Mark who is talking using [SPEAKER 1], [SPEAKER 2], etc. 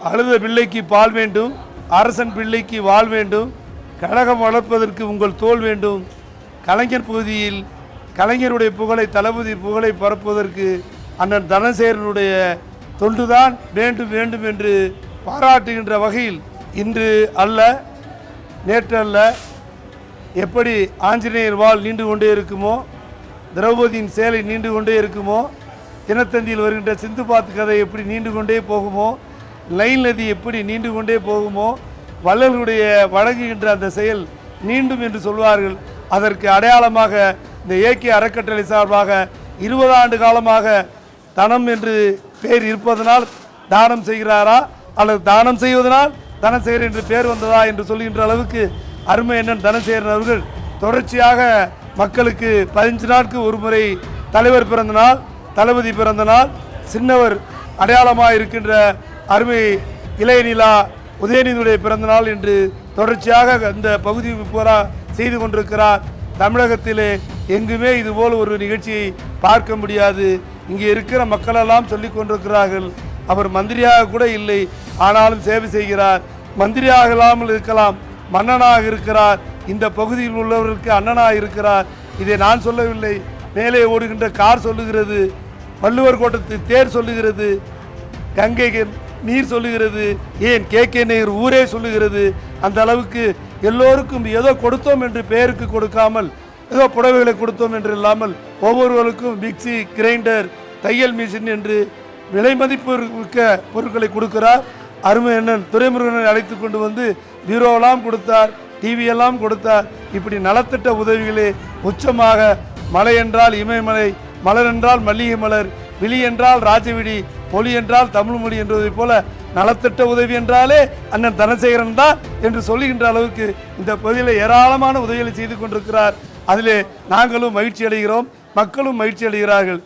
[SPEAKER 1] அழுத பிள்ளைக்கு பால் வேண்டும் அரசன் பிள்ளைக்கு வாழ் வேண்டும் கழகம் வளர்ப்பதற்கு உங்கள் தோல் வேண்டும். கலைஞர் பகுதியில் கலைஞருடைய புகழை தளபதி புகழை பரப்புவதற்கு அண்ணன் தனசேரனுடைய தொண்டுதான் வேண்டும் வேண்டும் என்று பாராட்டுகின்ற வகையில் இன்று அல்ல நேற்று அல்ல எப்படி ஆஞ்சநேயர் வாள் நீண்டு கொண்டே இருக்குமோ திரௌபதியின் சேலை நீண்டு கொண்டே இருக்குமோ தினத்தந்தியில் வருகின்ற சிந்து பாத்து கதை எப்படி நீண்டு கொண்டே போகுமோ லைன் நதி எப்படி நீண்டு கொண்டே போகுமோ வள்ளல்களுடைய வழங்குகின்ற அந்த செயல் நீண்டும் என்று சொல்வார்கள். அதற்கு அடையாளமாக இந்த ஏகே அறக்கட்டளை சார்பாக இருபது ஆண்டு காலமாக தனம் என்று பேர் இருப்பதனால் தானம் செய்கிறாரா? அல்லது தானம் செய்வதனால் தனசேகர் என்று பேர் வந்ததா என்று சொல்கின்ற அளவுக்கு அருமை அண்ணன் தனசேகரன் அவர்கள். தொடர்ச்சியாக மக்களுக்கு பதினஞ்சு நாட்கு ஒரு முறை தலைவர் பிறந்த நாள் தளபதி பிறந்த நாள் சின்னவர் அடையாளமாக இருக்கின்ற அருமை இளையநிலா உதயநிதியுடைய பிறந்தநாள் என்று தொடர்ச்சியாக அந்த பகுதி பூரா செய்து கொண்டிருக்கிறார். தமிழகத்திலே எங்குமே இதுபோல் ஒரு நிகழ்ச்சியை பார்க்க முடியாது. இங்கே இருக்கிற மக்களெல்லாம் சொல்லி கொண்டிருக்கிறார்கள். அவர் மந்திரியாக கூட இல்லை ஆனாலும் சேவை செய்கிறார். மந்திரியாக இல்லாமல் இருக்கலாம் மன்னனாக இருக்கிறார். இந்த பகுதியில் உள்ளவர்களுக்கு அண்ணனாக இருக்கிறார். இதை நான் சொல்லவில்லை. மேலே ஓடுகின்ற கார் சொல்லுகிறது வள்ளுவர் கோட்டத்து தேர் சொல்லுகிறது கங்கை நீர் சொல்லுகிறது ஏன் கே கே நேர் ஊரே சொல்லுகிறது. அந்த அளவுக்கு எல்லோருக்கும் ஏதோ கொடுத்தோம் என்று பெயருக்கு கொடுக்காமல் ஏதோ புடவைகளை கொடுத்தோம் என்று இல்லாமல் ஒவ்வொருவருக்கும் மிக்சி கிரைண்டர் தையல் மிஷின் என்று விலை மதிப்பு மிக்க பொருட்களை கொடுக்கிறார். அருமையண்ணன் துறைமுருகனை அழைத்து கொண்டு வந்து பீரோவெல்லாம் கொடுத்தார் டிவியெல்லாம் கொடுத்தார். இப்படி நலத்திட்ட உதவிகளே உச்சமாக மலை என்றால் இமயமலை மலர் என்றால் மல்லிகை மலர் விழி என்றால் ராஜவிடி மொழி என்றால் தமிழ் மொழி என்பதைப் போல நலத்திட்ட உதவி என்றாலே அண்ணன் தனசேகரன் தான் என்று சொல்லுகின்ற அளவுக்கு இந்த பகுதியில் ஏராளமான உதவிகளை செய்து கொண்டிருக்கிறார். அதிலே நாங்களும் மகிழ்ச்சி அடைகிறோம் மக்களும் மகிழ்ச்சி அடைகிறார்கள்